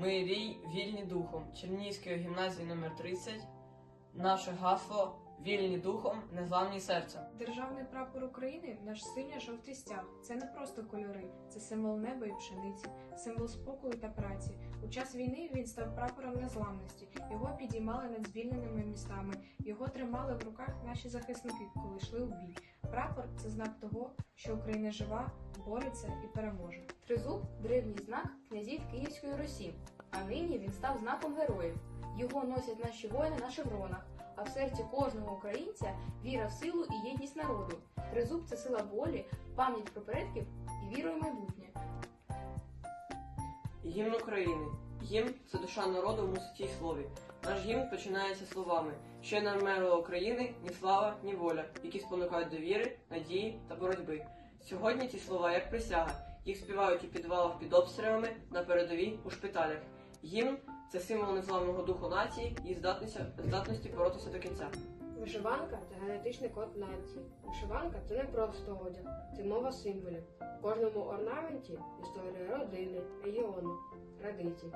Ми вільні духом Чернігівської гімназії номер 30 Наше гасло вільні духом, незламні серцем. Державний прапор України наш синьо-жовтий стяг. Це не просто кольори, це символ неба і пшениці, символ спокою та праці. У час війни він став прапором незламності. Його підіймали над звільненими містами. Його тримали в руках наші захисники, коли йшли у бій. Прапор це знак того, що Україна жива, бореться і переможе. Тризуб древній знак князів Київської Русі, а нині він став знаком героїв. Його носять наші воїни на шевронах, а в серці кожного українця віра в силу і єдність народу. Тризуб це сила волі, пам'ять про предків і віра в майбутнє. Гімн України. Гімн це душа народу в муситій слові. Наш гімн починається словами, що не вмерла України ні слава, ні воля, які спонукають до віри, надії та боротьби. Сьогодні ці слова як присяга. Їх співають у підвалах під обстрілами, на передовій, у шпиталях. Гімн це символ незламного духу нації і здатності, здатності боротися до кінця. Вишиванка це генетичний код нації. Вишиванка це не просто одяг, це мова символів. У кожному орнаменті історія родини, регіону, традицій.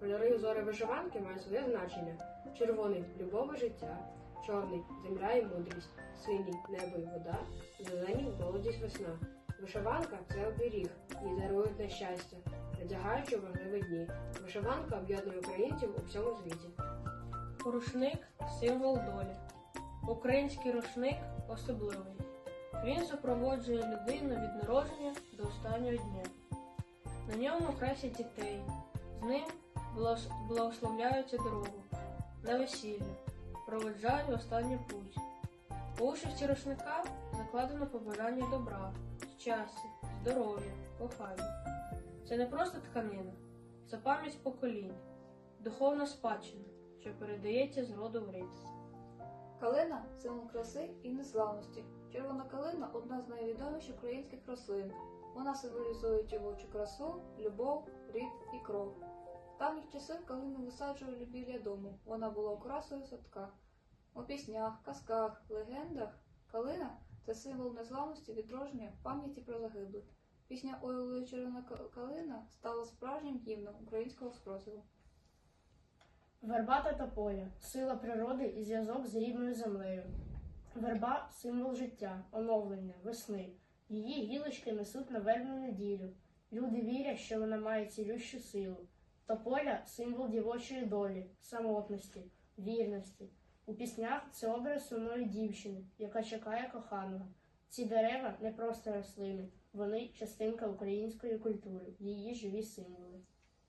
Кольори узори вишиванки мають своє значення: червоний любов і життя, чорний земля і мудрість, синій небо і вода, зеленій молодість весна. Вишиванка це оберіг, її дарують на щастя, надягаючи в важливі дні. Вишиванка об'єднує українців у всьому світі. Рушник символ долі. Український рушник особливий. Він супроводжує людину від народження до останнього дня. На ньому красять дітей. З ним благословляються дорогу на весілля, проведжають в останню путь. У вишивці рушника закладено побажання добра, щастя, здоров'я, кохання. Це не просто тканина, це пам'ять поколінь, духовна спадщина, що передається з роду в рід. Калина символ краси і незламності. Червона калина одна з найвідоміших українських рослин. Вона символізує дівочу красу, любов, рід і кров. В давніх часів калину висаджували біля дому. Вона була окрасою садка. У піснях, казках, легендах калина це символ незламності, відродження, пам'яті про загиблих. Пісня Ой, ой, червона калина стала справжнім гімном українського спротиву. Верба та тополя сила природи і зв'язок з рідною землею. Верба символ життя, оновлення, весни. Її гілочки несуть на вербну неділю. Люди вірять, що вона має цілющу силу. Тополя символ дівочої долі, самотності, вірності. У піснях це образ сумної дівчини, яка чекає коханого. Ці дерева не просто рослини, вони частинка української культури, її живі символи.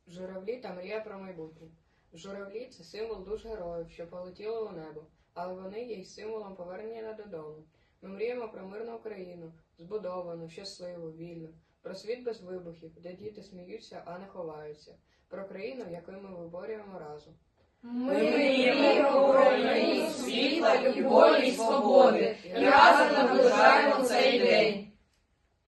Журавлі та мрія про майбутнє. Журавлі це символ душ героїв, що полетіли у небо, але вони є й символом повернення додому. Ми мріємо про мирну Україну, збудовану, щасливу, вільну, про світ без вибухів, де діти сміються, а не ховаються, про країну, яку ми виборюємо разом. Ми мріємо і світла, свободи, і разом наближаємо цей день.